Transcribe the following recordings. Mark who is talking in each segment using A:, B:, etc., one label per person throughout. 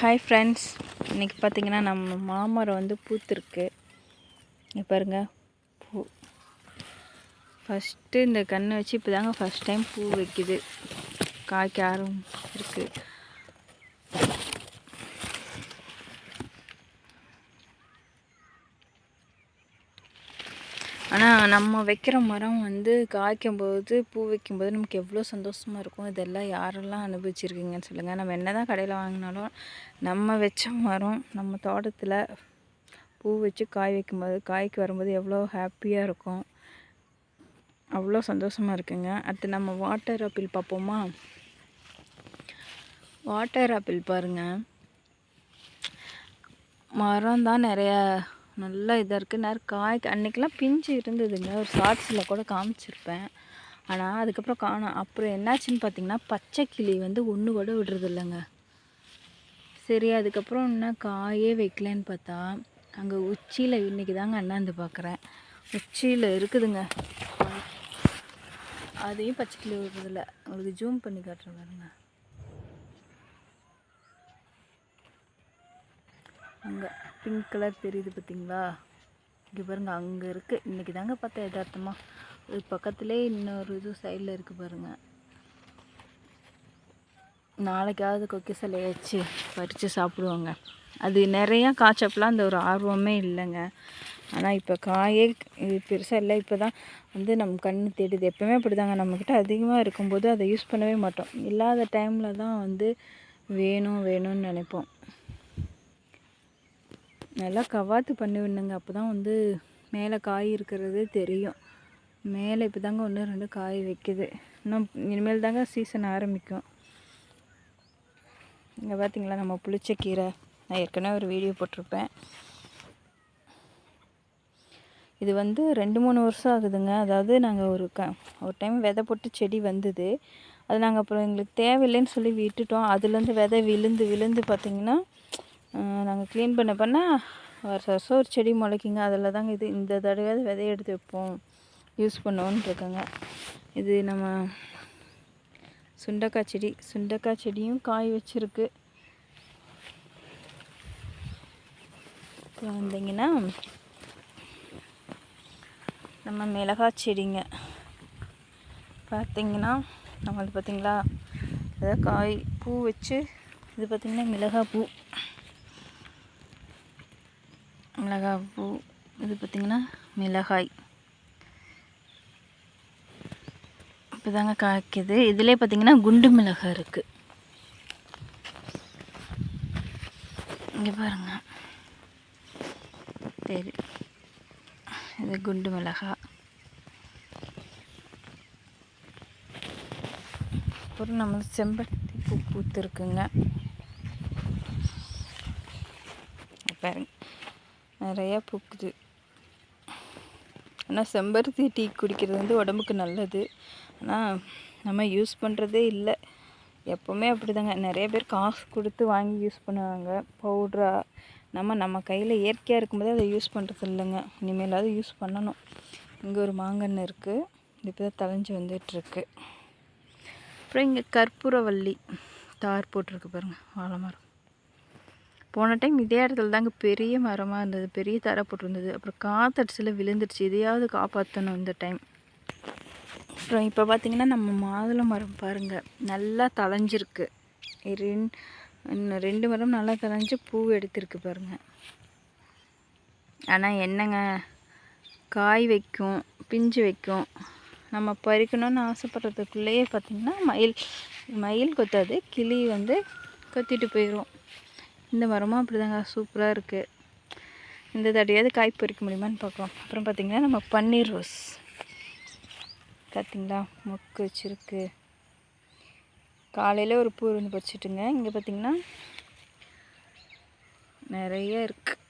A: Hi friends இன்றைக்கி பார்த்தீங்கன்னா நம்ம மாமரம் வந்து பூத்துருக்கு. இங்கே பாருங்க பூ. ஃபஸ்ட்டு இந்த கண்ணை வச்சு இப்போ தாங்க ஃபஸ்ட் டைம் பூ வைக்குது. காய்க்க ஆரம்பிச்சிருக்கு இருக்குது ஆனால் நம்ம வைக்கிற மரம் வந்து காய்க்கும் போது பூ வைக்கும்போது நமக்கு எவ்வளோ சந்தோஷமாக இருக்கும். இதெல்லாம் யாரெல்லாம் அனுபவிச்சிருக்கீங்கன்னு சொல்லுங்கள் நம்ம என்ன தான் கடையில் வாங்கினாலும் நம்ம வச்ச மரம் நம்ம தோட்டத்தில் பூ வச்சு காய் வைக்கும்போது காய்க்கு வரும்போது எவ்வளோ ஹாப்பியாக இருக்கும். அவ்வளோ சந்தோஷமாக இருக்குங்க. அடுத்து நம்ம வாட்டர் ஆப்பிள் பார்ப்போமா? வாட்டர் ஆப்பிள் பாருங்கள் மரம் தான் நிறையா நல்லா இதாக இருக்குது நேரம் காய் அன்றைக்கெலாம் பிஞ்சு இருந்ததுங்க. ஒரு ஷார்ட்ஸில் கூட காமிச்சிருப்பேன். ஆனால் அதுக்கப்புறம் காணும். அப்புறம் என்னாச்சுன்னு பார்த்தீங்கன்னா பச்சை கிளி வந்து ஒன்று கூட விடுறது இல்லைங்க சரி அதுக்கப்புறம் என்ன காயே வைக்கலன்னு பார்த்தா அங்கே உச்சியில் இன்றைக்கி தாங்க அண்ணாந்து பார்க்குறேன் உச்சியில் இருக்குதுங்க. அதையும் பச்சை கிளி விடுறதில்ல. உங்களுக்கு ஜூம் பண்ணி காட்டுறேன் பாருங்க. அங்கே பிங்க் கலர் தெரியுது பார்த்தீங்களா இங்கே பாருங்கள் அங்கே இருக்குது இன்றைக்கி தாங்க பார்த்தேன் யதார்த்தமாக இது பக்கத்துலேயே இன்னொரு இது சைடில் இருக்குது பாருங்கள் நாளைக்காவது கொக்கி சிலையாச்சு பறித்து சாப்பிடுவாங்க. அது நிறையா காய்ச்சப்பெலாம் அந்த ஒரு ஆர்வமே இல்லைங்க. ஆனால் இப்போ காயே இது பெருசாக இல்லை. இப்போ தான் வந்து நம்ம கண் தேடுது. எப்போவுமே அப்படி தாங்க நம்மக்கிட்ட அதிகமாக இருக்கும்போது அதை யூஸ் பண்ணவே மாட்டோம். இல்லாத டைமில் தான் வந்து வேணும் வேணும்னு நினைப்போம். நல்லா கவாத்து பண்ணி விடணுங்க. அப்போ தான் வந்து மேலே காய் இருக்கிறது தெரியும். மேலே இப்போ தாங்க ஒன்று ரெண்டு காய் வைக்குது. இன்னும் இனிமேல் தாங்க சீசன் ஆரம்பிக்கும். இங்கே பார்த்தீங்களா நம்ம புளிச்ச கீரை நான் ஏற்கனவே ஒரு வீடியோ போட்டிருப்பேன். இது வந்து ரெண்டு மூணு வருஷம் ஆகுதுங்க. அதாவது நாங்கள் ஒரு க ஒரு டைம் விதை போட்டு செடி வந்தது. அது நாங்கள் அப்புறம் எங்களுக்கு தேவையில்லைன்னு சொல்லி விட்டுட்டோம். அதுலேருந்து விதை விழுந்து விழுந்து பார்த்திங்கன்னா நாங்கள் க்ளீன் பண்ண பண்ண வருஷம் வருஷம் ஒரு செடி முளைக்குங்க. அதில் தாங்க இது இந்த தடவையாவது விதைய எடுத்து வைப்போம். யூஸ் பண்ணுவோன்னு இது நம்ம சுண்டக்காய் செடி. சுண்டக்காய் செடியும் காய் வச்சுருக்கு. அப்புறம் வந்தீங்கன்னா நம்ம மிளகாய் செடிங்க. பார்த்தீங்கன்னா நம்மளது பார்த்திங்களா ஏதாவது காய் பூ வச்சு இது பார்த்திங்கன்னா மிளகாய் பூ. மிளகாய் பூ இது பார்த்திங்கன்னா மிளகாய். இப்போ தாங்க காய்க்குது. இதிலே பார்த்திங்கன்னா குண்டு மிளகாய் இருக்குது இங்கே பாருங்க. சரி. இது குண்டு மிளகாய். அப்புறம் நம்ம செம்பருத்தி பூ பூத்துருக்குங்க. பாருங்க. நிறையா பூக்குது. ஆனால் செம்பருத்தி டீ குடிக்கிறது வந்து உடம்புக்கு நல்லது. ஆனால் நம்ம யூஸ் பண்ணுறதே இல்லை. எப்போவுமே அப்படி தாங்க நிறைய பேர் காசு கொடுத்து வாங்கி யூஸ் பண்ணுவாங்க. பவுட்ராக நம்ம நம்ம கையில் இயற்கையாக இருக்கும்போது அதை யூஸ் பண்ணுறது இல்லைங்க. இனிமேலாவது யூஸ் பண்ணணும். இங்கே ஒரு மாங்கன்று இருக்குது இப்போ தான் தலைஞ்சு வந்துட்டுருக்கு. அப்புறம் இங்கே கற்பூரவல்லி தார் போட்டிருக்கு பாருங்கள் வாழை மரம். போன டைம் இதே இடத்துல தாங்க பெரிய மரமாக இருந்தது பெரிய தர போட்டிருந்தது. அப்புறம் காத்தடிச்சில் விழுந்துருச்சு இதையாவது காப்பாற்றணும் இந்த டைம் அப்புறம் இப்போ பார்த்திங்கன்னா நம்ம மாதுளை மரம் பாருங்கள் நல்லா தளைஞ்சிருக்கு ரெண்டு மரம் நல்லா தளைஞ்சு பூ எடுத்திருக்கு பாருங்கள் ஆனால் என்னங்க? காய் வைக்கும் பிஞ்சு வைக்கும். நம்ம பறிக்கணும்னு ஆசைப்படுறதுக்குள்ளேயே பார்த்திங்கன்னா மயில் மயில் கொத்தாது. கிளி வந்து கொத்திட்டு போயிடும் இந்த மரமும் அப்படி தாங்க சூப்பராக இருக்குது இந்த தடையாவது காய் பறிக்க முடியுமான்னு பார்க்கலாம். அப்புறம் பார்த்திங்கன்னா நம்ம பன்னீர் ரோஸ். பார்த்திங்களா மொக்கு வச்சுருக்கு. காலையில் ஒரு பூ வந்து பறிச்சிட்டுங்க. இங்கே பார்த்திங்கன்னா நிறைய இருக்குது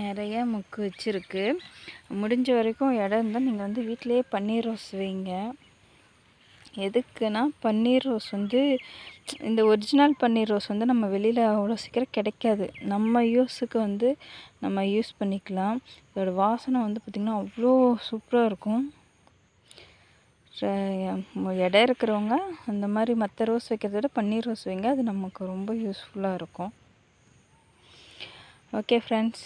A: நிறைய மொக்கு வச்சுருக்கு. முடிஞ்ச வரைக்கும் இடம் இருந்தால் நீங்கள் வந்து வீட்டிலேயே பன்னீர் ரோஸ் வைங்க. எதுக்குன்னா பன்னீர் ரோஸ் வந்து இந்த ஒரிஜினல் பன்னீர் ரோஸ் வந்து நம்ம வெளியில் அவ்வளோ சீக்கிரம் கிடைக்காது. நம்ம யூஸுக்கு வந்து நம்ம யூஸ் பண்ணிக்கலாம். இதோட வாசனை வந்து பார்த்திங்கன்னா அவ்வளோ சூப்பராக இருக்கும். இடம் இருக்கிறவங்க அந்த மாதிரி மற்ற ரோஸ் வைக்கிறத விட பன்னீர் ரோஸ் வைங்க. அது நமக்கு ரொம்ப யூஸ்ஃபுல்லாக இருக்கும். ஓகே ஃப்ரெண்ட்ஸ்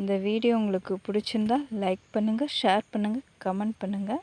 A: இந்த வீடியோ உங்களுக்கு பிடிச்சிருந்தா லைக் பண்ணுங்கள் ஷேர் பண்ணுங்கள் கமெண்ட் பண்ணுங்கள்